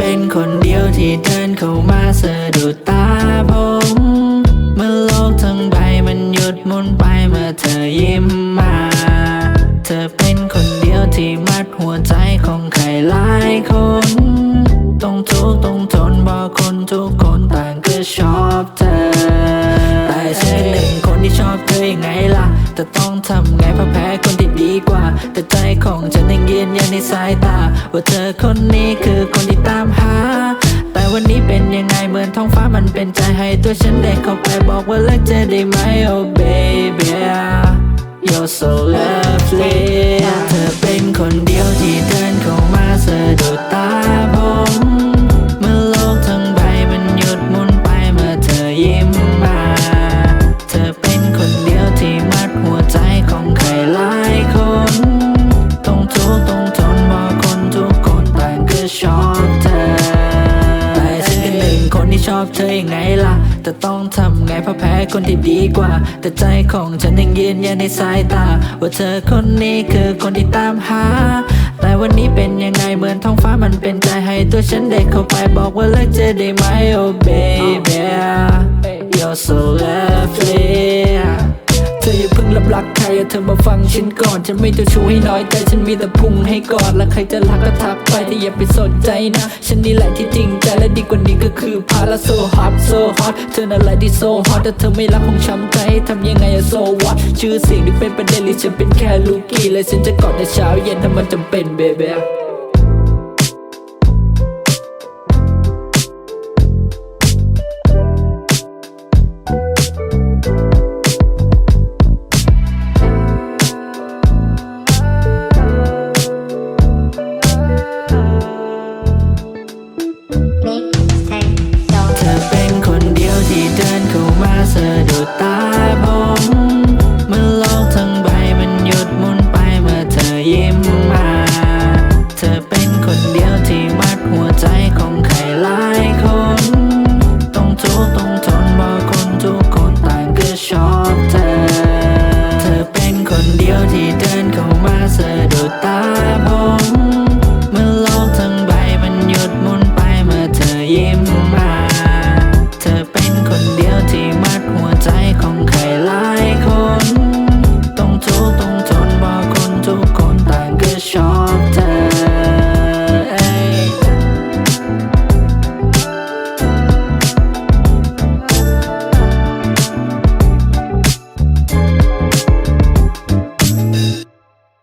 ป็นคนเดียวที่เดินเข้ามาสะดุดตาผมเมื่อโลกทั้งใบมันหยุดหมุนไปเมื่อเธอยิ้มมา เธอเป็นคนเดียวที่มัดหัวใจของใครหลายคน ต้องทุกข์ต้องทนบอก แต่ต้องทำไงเพราะแพ้คนที่ดีกว่า แต่ใจของฉันยังยืนยันในสายตา ว่าเธอคนนี้คือคนที่ตามหา แต่วันนี้เป็นยังไงเหมือนท้องฟ้ามันเป็นใจให้ตัวฉันได้เข้าไปบอกว่าเลิกเจอได้ไหม oh baby you're so lovely เธอเป็น อบเธอแต่ฉันเป็นหนึ่งคนที่ชอบเธออยังไงล่ะ แต่ต้องทำไงเพราะแพ้คนที่ดีกว่า แต่ใจของฉันยังยืนยันในสายตา ว่าเธอคนนี้คือคนที่ตามหา แต่วันนี้เป็นยังไงเหมือนท้องฟ้ามันเป็นใจให้ตัวฉันเด็กเข้าไปบอกว่าเลิกเจอได้ไหมโอเบ เธอมาฟังฉันก่อน ฉันไม่จะชูให้น้อยใจฉันมีแต่พุ่งให้กอด แล้วใครจะรักก็ทักไปแต่อย่าไปสนใจนะ ฉันนี่แหละที่จริงใจและดีกว่านี้ก็คือพาละ so hot so hot เธอนั่นแหละที่ so hot แต่เธอไม่รักคงช้ำใจทำยังไงอะ so what ชื่อเสียงที่เป็นประเด็นหรือฉันเป็นแค่ลูกี้เลยฉันจะกอดในเช้าเย็นถ้ามันจำเป็น baby yeah.